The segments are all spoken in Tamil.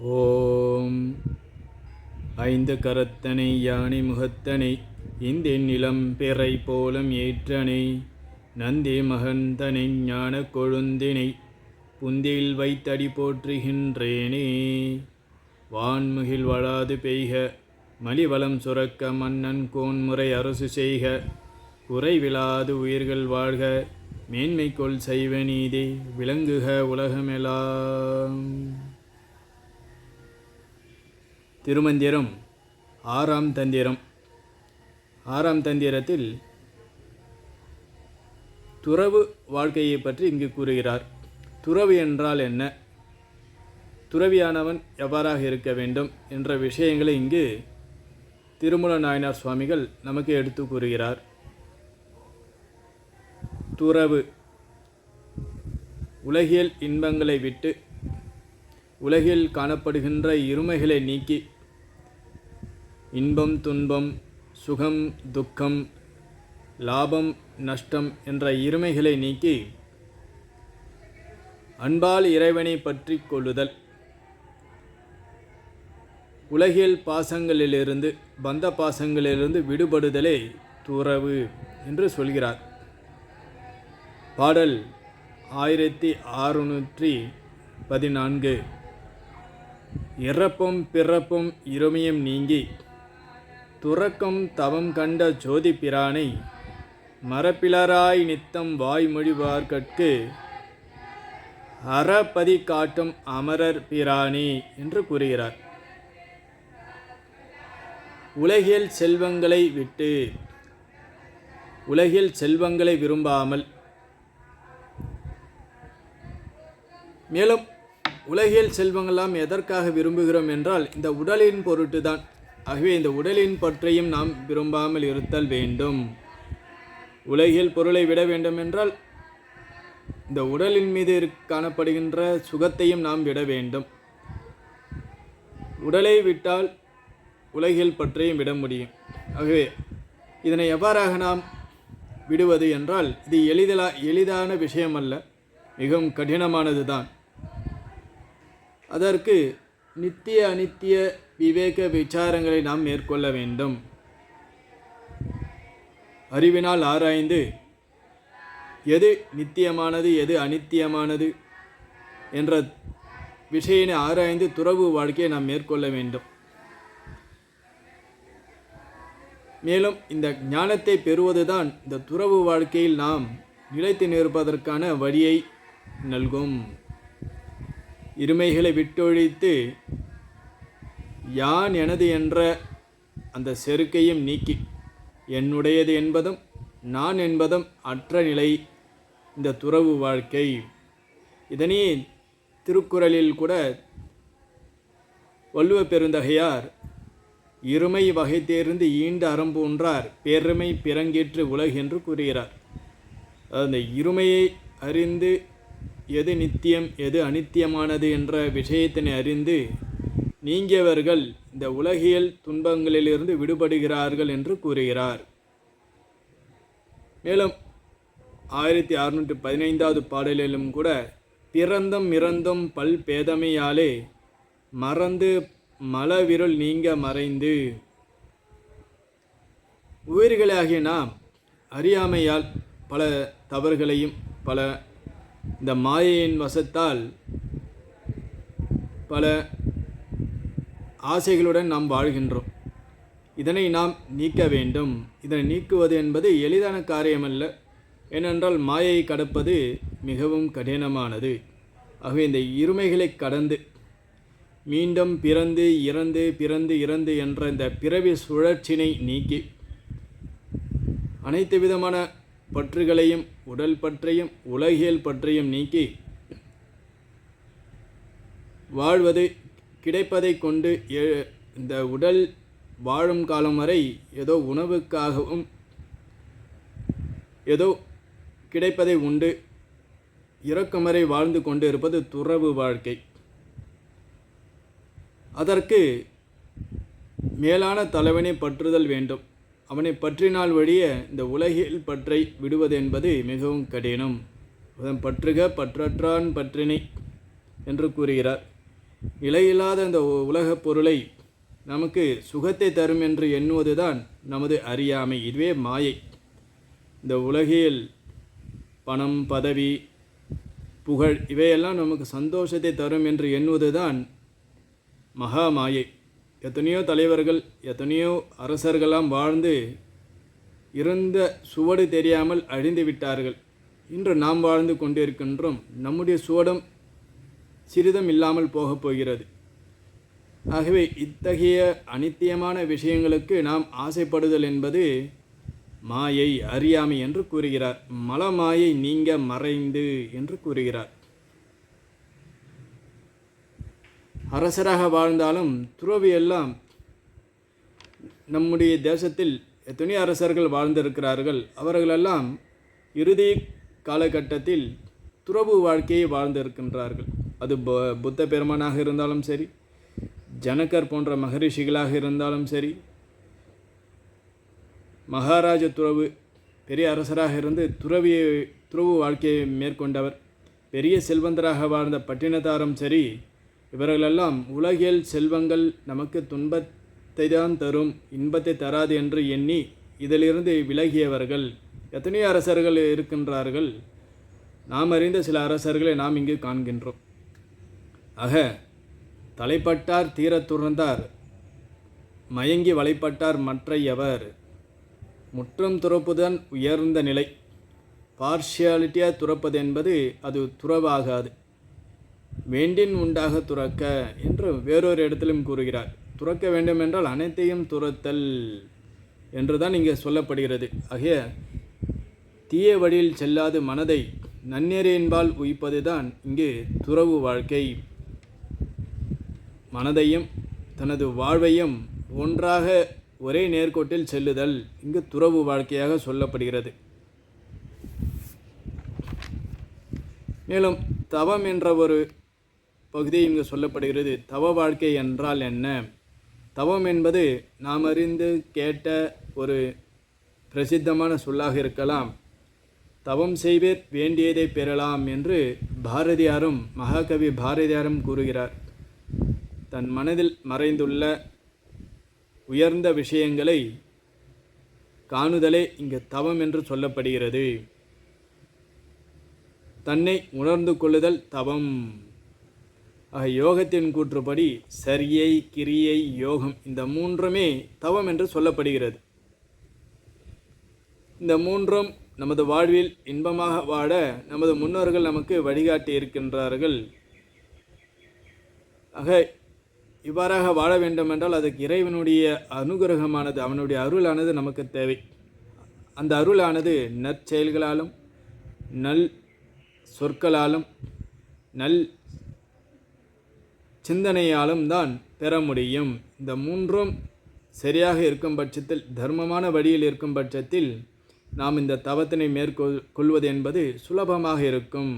ஓம். ஐந்து கரத்தனை யானை முகத்தனை இந்தின் நிலம் பிறை போலம் ஏற்றனை நந்தி மகந்தனை ஞான கொழுந்தினை புந்தியில் வைத்தடி போற்றுகின்றேனே. வான்முகில் வளாது பெய்க மலிவளம் சுரக்க மன்னன் கோன்முறை அரசு செய்க குறைவிலாது உயிர்கள் வாழ்க மேன்மைக்கொள் செய்வ நீதி விளங்குக உலகமெலாம். திருமந்திரம் ஆறாம் தந்திரம். ஆறாம் தந்திரத்தில் துறவு வாழ்க்கையை பற்றி இங்கு கூறுகிறார். துறவு என்றால் என்ன? துறவியானவன் எவ்வாறாக இருக்க வேண்டும் என்ற விஷயங்களை இங்கு திருமல நாயனார் சுவாமிகள் நமக்கு எடுத்து கூறுகிறார். துறவு. உலகியல் இன்பங்களை விட்டு உலகில் காணப்படுகின்ற இருமைகளை நீக்கி இன்பம் துன்பம் சுகம் துக்கம் லாபம் நஷ்டம் என்ற இருமைகளை நீக்கி அன்பால் இறைவனை பற்றி கொள்ளுதல். உலகியல் பாசங்களிலிருந்து பந்த பாசங்களிலிருந்து விடுபடுதலே துறவு என்று சொல்கிறார். பாடல் ஆயிரத்தி அறுநூற்றி பதினான்கு. இறப்பும் பிறப்பும் இருமையும் நீங்கி துறக்கும் தவம் கண்ட ஜோதி பிரானை மரப்பிலராய் நித்தம் வாய்மொழிவார்கட்கு அறப்பதி காட்டும் அமரர் பிராணி என்று கூறுகிறார். உலகில் செல்வங்களை விட்டு உலகில் செல்வங்களை விரும்பாமல் மேலும் உலகியல் செல்வங்களாம் எதற்காக விரும்புகிறோம் என்றால் இந்த உடலின் பொருட்டு தான் ஆகவே இந்த உடலின் பற்றையும் நாம் விரும்பாமல் இருத்தல் வேண்டும். உலகில் பொருளை விட வேண்டும் என்றால் இந்த உடலின் மீது காணப்படுகின்ற சுகத்தையும் நாம் விட வேண்டும். உடலை விட்டால் உலகில் பற்றையும் விட முடியும். ஆகவே இதனை எவ்வாறாக நாம் விடுவது என்றால் இது எளிதலா எளிதான விஷயம் அல்ல மிகவும் கடினமானது தான் அதற்கு நித்திய அனித்திய விவேக விசாரங்களை நாம் மேற்கொள்ள வேண்டும். அறிவினால் ஆராய்ந்து எது நித்தியமானது எது அனித்தியமானது என்ற விஷயினை ஆராய்ந்து துறவு வாழ்க்கையை நாம் மேற்கொள்ள வேண்டும். மேலும் இந்த ஞானத்தை பெறுவதுதான் இந்த துறவு வாழ்க்கையில் நாம் நிலைத்து நிற்பதற்கான வழியை நல்கும். இருமைகளை விட்டொழித்து யான் எனது என்ற அந்த செருக்கையும் நீக்கி என்னுடையது என்பதும் நான் என்பதும் அற்ற நிலை இந்த துறவு வாழ்க்கை. இதனை திருக்குறளில் கூட வள்ளுவ பெருந்தகையார் இருமை வகை தேர்ந்து ஈண்டு அறம்பூன்றார் பெருமை பிறங்கேற்று உலகென்று என்று கூறுகிறார். அந்த இருமையை அறிந்து எது நித்தியம் எது அனித்தியமானது என்ற விஷயத்தினை அறிந்து நீங்கியவர்கள் இந்த உலகியல் துன்பங்களிலிருந்து விடுபடுகிறார்கள் என்று கூறுகிறார். மேலும் ஆயிரத்தி அறுநூற்றி பதினைந்தாவது பாடலிலும் கூட பிறந்தும் இறந்தும் பல் பேதமையாலே மறந்து மலவிருள் நீங்க மறைந்து உயிர்களாகிய நாம் அறியாமையால் பல தவறுகளையும் பல இந்த மாயையின் வசத்தால் பல ஆசைகளுடன் நாம் வாழ்கின்றோம். இதனை நாம் நீக்க வேண்டும். இதனை நீக்குவது என்பது எளிதான காரியமல்ல. ஏனென்றால் மாயை கடப்பது மிகவும் கடினமானது. ஆகவே இந்த இருமைகளை கடந்து மீண்டும் பிறந்து இறந்து பிறந்து இறந்து என்ற இந்த பிறவி சுழற்சினை நீக்கி அனைத்து விதமான பற்றுகளையும் உடல் பற்றையும் உலகியல் பற்றையும் நீக்கி வாழ்வது கிடைப்பதை கொண்டு இந்த உடல் வாழும் காலம் வரை ஏதோ உணவுக்காகவும் ஏதோ கிடைப்பதை உண்டு இறக்கும் வரை வாழ்ந்து கொண்டு இருப்பது துறவு வாழ்க்கை. அதற்கு மேலான தலைவனை பற்றுதல் வேண்டும். அவனை பற்றினால் வழிய இந்த உலகில் பற்றை விடுவது என்பது மிகவும் கடினம். அதன் பற்றுக பற்றற்றான் பற்றினை என்று கூறுகிறார். நிலையில்லாத இந்த உலகப் பொருளை நமக்கு சுகத்தை தரும் என்று எண்ணுவதுதான் நமது அறியாமை. இதுவே மாயை. இந்த உலகில் பணம் பதவி புகழ் இவையெல்லாம் நமக்கு சந்தோஷத்தை தரும் என்று எண்ணுவதுதான் மகா மாயை. எத்தனையோ தலைவர்கள் எத்தனையோ அரசர்களாம் வாழ்ந்து இருந்த சுவடு தெரியாமல் அழிந்து விட்டார்கள். இன்று நாம் வாழ்ந்து கொண்டிருக்கின்றோம். நம்முடைய சுவடும் சிறிதும் இல்லாமல் போகப் போகிறது. ஆகவே இத்தகைய அனித்தியமான விஷயங்களுக்கு நாம் ஆசைப்படுதல் என்பது மாயை அறியாமை என்று கூறுகிறார். மலமாயை நீங்க மறைந்து என்று கூறுகிறார். அரசராக வாழ்ந்தாலும் துறவி எல்லாம் நம்முடைய தேசத்தில் எத்தனை அரசர்கள் வாழ்ந்திருக்கிறார்கள். அவர்களெல்லாம் இறுதி காலகட்டத்தில் துறவு வாழ்க்கையை வாழ்ந்திருக்கின்றார்கள். அது புத்த பெருமானாக இருந்தாலும் சரி ஜனகர் போன்ற மகரிஷிகளாக இருந்தாலும் சரி மகாராஜ துறவு பெரிய அரசராக இருந்து துறவியை துறவு வாழ்க்கையை மேற்கொண்டவர் பெரிய செல்வந்தராக வாழ்ந்த பட்டினத்தாரும் சரி இவர்களெல்லாம் உலகியல் செல்வங்கள் நமக்கு துன்பத்தை தான் தரும் இன்பத்தை தராது என்று எண்ணி இதிலிருந்து விலகியவர்கள். எத்தனையோ அரசர்கள் இருக்கின்றார்கள். நாம் அறிந்த சில அரசர்களை நாம் இங்கு காண்கின்றோம். ஆக தலைப்பட்டார் தீரத் துறந்தார் மயங்கி வலைப்பட்டார் மற்றையவர் முற்றம் துறப்புதான் உயர்ந்த நிலை பார்ஷியாலிட்டியாக துறப்பது என்பது அது துறவாகாது. வேண்டின் உண்டாக துறக்க என்று வேறொரு இடத்திலும் கூறுகிறார். துறக்க வேண்டும் என்றால் அனைத்தையும் துறத்தல் என்றுதான் இங்கே சொல்லப்படுகிறது. ஆகிய தீய வழியில் செல்லாது மனதை நன்னெறியின்பால் உயிப்பதுதான் இங்கு துறவு வாழ்க்கை. மனதையும் தனது வாழ்வையும் ஒன்றாக ஒரே நேர்கோட்டில் செல்லுதல் இங்கு துறவு வாழ்க்கையாக சொல்லப்படுகிறது. மேலும் தவம் என்ற ஒரு பகுதி இங்கு சொல்லப்படுகிறது. தவ வாழ்க்கை என்றால் என்ன? தவம் என்பது நாம் அறிந்து கேட்ட ஒரு பிரசித்தமான சொல்லாக இருக்கலாம். தவம் செய்வேர் வேண்டியதை பெறலாம் என்று பாரதியாரும் மகாகவி பாரதியாரும் கூறுகிறார். தன் மனதில் மறைந்துள்ள உயர்ந்த விஷயங்களை காணுதலே இங்கு தவம் என்று சொல்லப்படுகிறது. தன்னை உணர்ந்து கொள்ளுதல் தவம். ஆக யோகத்தின் கூற்றுப்படி சரியை கிரியை யோகம் இந்த மூன்றுமே தவம் என்று சொல்லப்படுகிறது. இந்த மூன்றும் நமது வாழ்வில் இன்பமாக வாட நமது முன்னோர்கள் நமக்கு வழிகாட்டி இருக்கின்றார்கள். ஆக இவ்வாறாக வாழ வேண்டுமென்றால் அதுக்கு இறைவனுடைய அனுகிரகமானது அவனுடைய அருளானது நமக்கு தேவை. அந்த அருளானது நற்செயல்களாலும் நல் சொற்களாலும் நல் சிந்தனையாலும் தான் பெற முடியும். இந்த மூன்றும் சரியாக இருக்கும் பட்சத்தில் தர்மமான வழியில் இருக்கும் பட்சத்தில் நாம் இந்த தவத்தினை மேற்கொள் கொள்வது என்பது சுலபமாக இருக்கும்.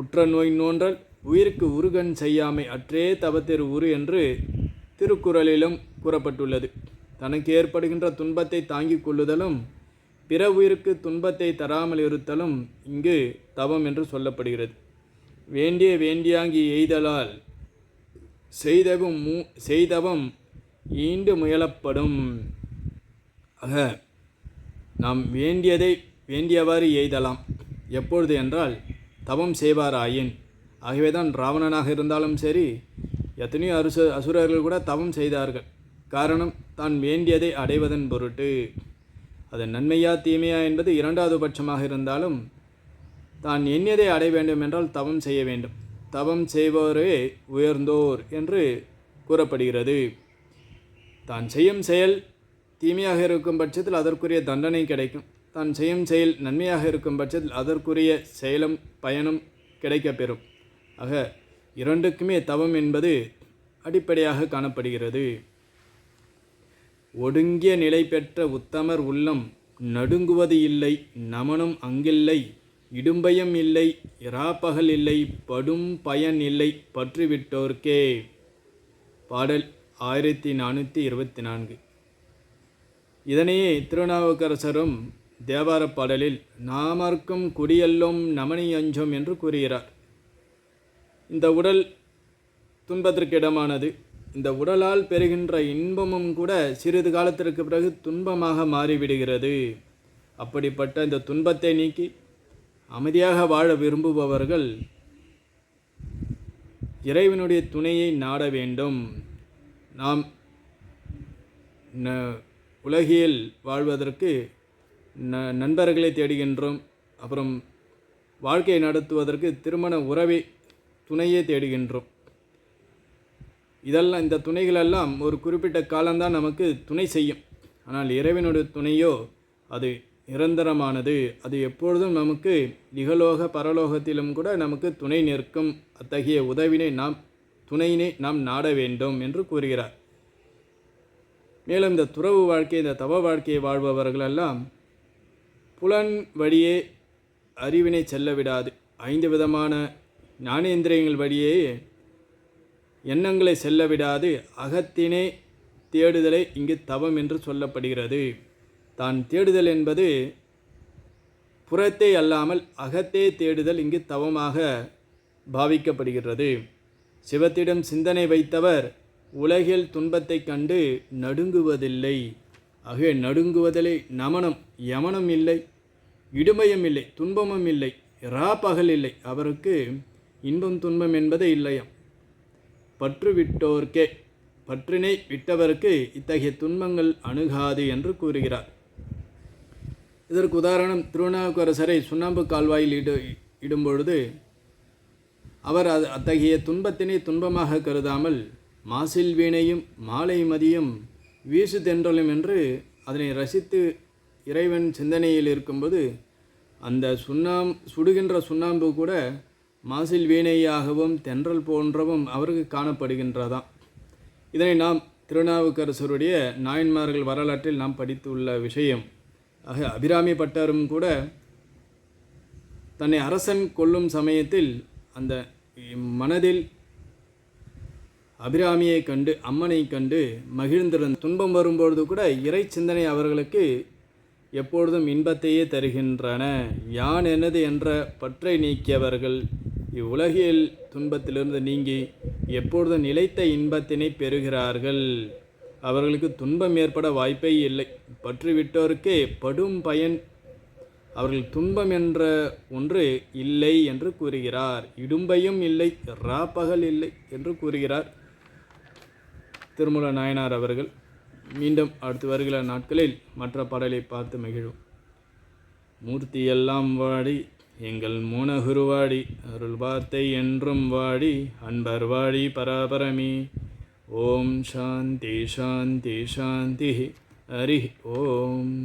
உற்ற நோய் நோன்றல் உயிருக்கு உருகன் செய்யாமை அற்றே தவத்திரு உரு என்று திருக்குறளிலும் கூறப்பட்டுள்ளது. தனக்கு ஏற்படுகின்ற துன்பத்தை தாங்கிக் கொள்ளுதலும் பிற உயிருக்கு துன்பத்தை தராமல் இருத்தலும் இங்கு தவம் என்று சொல்லப்படுகிறது. வேண்டிய வேண்டியாங்கி எய்தலால் செய்தவும் மூ செய்தவம் ஈண்டு முயலப்படும். ஆக நாம் வேண்டியதை வேண்டியவாறு எய்தலாம். எப்பொழுது என்றால் தவம் செய்வாராயின். ஆகவேதான் ராவணனாக இருந்தாலும் சரி எத்தனையோ அருச அசுரர்கள் கூட தவம் செய்தார்கள். காரணம் தான் வேண்டியதை அடைவதன் பொருட்டு. அது நன்மையா தீமையா என்பது இரண்டாவது பட்சமாக இருந்தாலும் தான் எண்ணியதை அடைய வேண்டும் என்றால் தவம் செய்ய வேண்டும். தவம் செய்வோரே உயர்ந்தோர் என்று கூறப்படுகிறது. தான் செய்யும் செயல் தீமையாக இருக்கும் பட்சத்தில் அதற்குரிய தண்டனை கிடைக்கும். தான் செய்யும் செயல் நன்மையாக இருக்கும் பட்சத்தில் அதற்குரிய செயலும் பயனும் கிடைக்கப்பெறும். ஆக இரண்டுக்குமே தவம் என்பது அடிப்படையாக காணப்படுகிறது. ஒடுங்கிய நிலை பெற்ற உத்தமர் உள்ளம் நடுங்குவது இல்லை நமனும் அங்கில்லை இடும்பயம் இல்லை இராப்பகல் இல்லை படும் பயன் இல்லை பற்றுவிட்டோர்க்கே. பாடல் ஆயிரத்தி நானூற்றி இருபத்தி நான்கு இதனையே திருநாவுக்கரசரும் தேவார பாடலில் நாமர்க்கும் குடியல்லோம் நமனி அஞ்சோம் என்று கூறுகிறார். இந்த உடல் துன்பத்திற்கு இடமானது இந்த உடலால் பெறுகின்ற இன்பமும் கூட சிறிது காலத்திற்கு பிறகு துன்பமாக மாறிவிடுகிறது. அப்படிப்பட்ட இந்த துன்பத்தை நீக்கி அமைதியாக வாழ விரும்புபவர்கள் இறைவனுடைய துணையை நாட வேண்டும். நாம் ந உலகியல் வாழ்வதற்கு ந நண்பர்களை தேடுகின்றோம். அப்புறம் வாழ்க்கையை நடத்துவதற்கு திருமண உறவை துணையே தேடுகின்றோம். இதெல்லாம் இந்த துணைகளெல்லாம் ஒரு குறிப்பிட்ட காலம்தான் நமக்கு துணை செய்யும். ஆனால் இறைவனுடைய துணையோ அது நிரந்தரமானது. அது எப்பொழுதும் நமக்கு நிகலோக பரலோகத்திலும் கூட நமக்கு துணை நிற்கும். அத்தகைய உதவினை நாம் துணையினை நாம் நாட வேண்டும் என்று கூறுகிறார். மேலும் இந்த துறவு வாழ்க்கை இந்த தவ வாழ்க்கையை வாழ்பவர்களெல்லாம் புலன் வழியே அறிவினை செல்ல விடாது ஐந்து விதமான ஞானேந்திரியங்கள் வழியே எண்ணங்களை செல்ல விடாது அகத்தினே தேடுதலை இங்கு தவம் என்று சொல்லப்படுகிறது. தான் தேடுதல் என்பது புறத்தே அல்லாமல் அகத்தே தேடுதல் இங்கு தவமாக பாவிக்கப்படுகிறது. சிவத்திடம் சிந்தனை வைத்தவர் உலகில் துன்பத்தைக் கண்டு நடுங்குவதில்லை. ஆகவே நடுங்குவதில்லை நமனம் யமனம் இல்லை இடுமயம் இல்லை துன்பமும் இல்லை ரா பகல் இல்லை. அவருக்கு இன்பம் துன்பம் என்பதே இல்லையாம். பற்று விட்டோர்க்கே பற்றினை விட்டவருக்கு இத்தகைய துன்பங்கள் அணுகாது என்று கூறுகிறார். இதற்கு உதாரணம் திருநாவுக்கரசரை சுண்ணாம்பு கால்வாயில் இடு இடும்பொழுது அவர் அது அத்தகைய துன்பத்தினை துன்பமாக கருதாமல் மாசில் வீணையும் மாலை மதியம் வீசு தென்றலும் என்று அதனை ரசித்து இறைவன் சிந்தனையில் இருக்கும்போது அந்த சுண்ணாம் சுடுகின்ற சுண்ணாம்பு கூட மாசில் வீணையாகவும் தென்றல் போன்றவும் அவருக்கு காணப்படுகின்றதாம் இதனை நாம் திருநாவுக்கரசருடைய நாயன்மார்கள் வரலாற்றில் நாம் படித்துள்ள விஷயம். ஆக அபிராமி பட்டரும் கூட தன்னை அரசன் கொல்லும் சமயத்தில் அந்த மனதில் அபிராமியை கண்டு அம்மனை கண்டு மகிழ்ந்திருந்த துன்பம் வரும்பொழுது கூட இறை சிந்தனை அவர்களுக்கு எப்பொழுதும் இன்பத்தையே தருகின்றன. யான் எனது என்ற பற்றை நீக்கியவர்கள் இவ்வுலகியல் துன்பத்திலிருந்து நீங்கி எப்பொழுது நிலைத்த இன்பத்தினை பெறுகிறார்கள்? அவர்களுக்கு துன்பம் ஏற்பட வாய்ப்பே இல்லை. பற்றுவிட்டோருக்கே படும் பயன் அவர்கள் துன்பம் என்ற ஒன்று இல்லை என்று கூறுகிறார். இடும்பையும் இல்லை ராப்பகல் இல்லை என்று கூறுகிறார். திருமல நாயனார் அவர்கள் மீண்டும் அடுத்து வருகிற நாட்களில் மற்ற பாடலை பார்த்து மகிழும் மூர்த்தி எல்லாம் வாடி எங்கள் மூனகுருவாடி அருள் வார்த்தை என்றும் வாடி அன்பர் வாடி பராபரமி. ஓம் சாந்தி சாந்தி சாந்தி ஹரி ஓம்.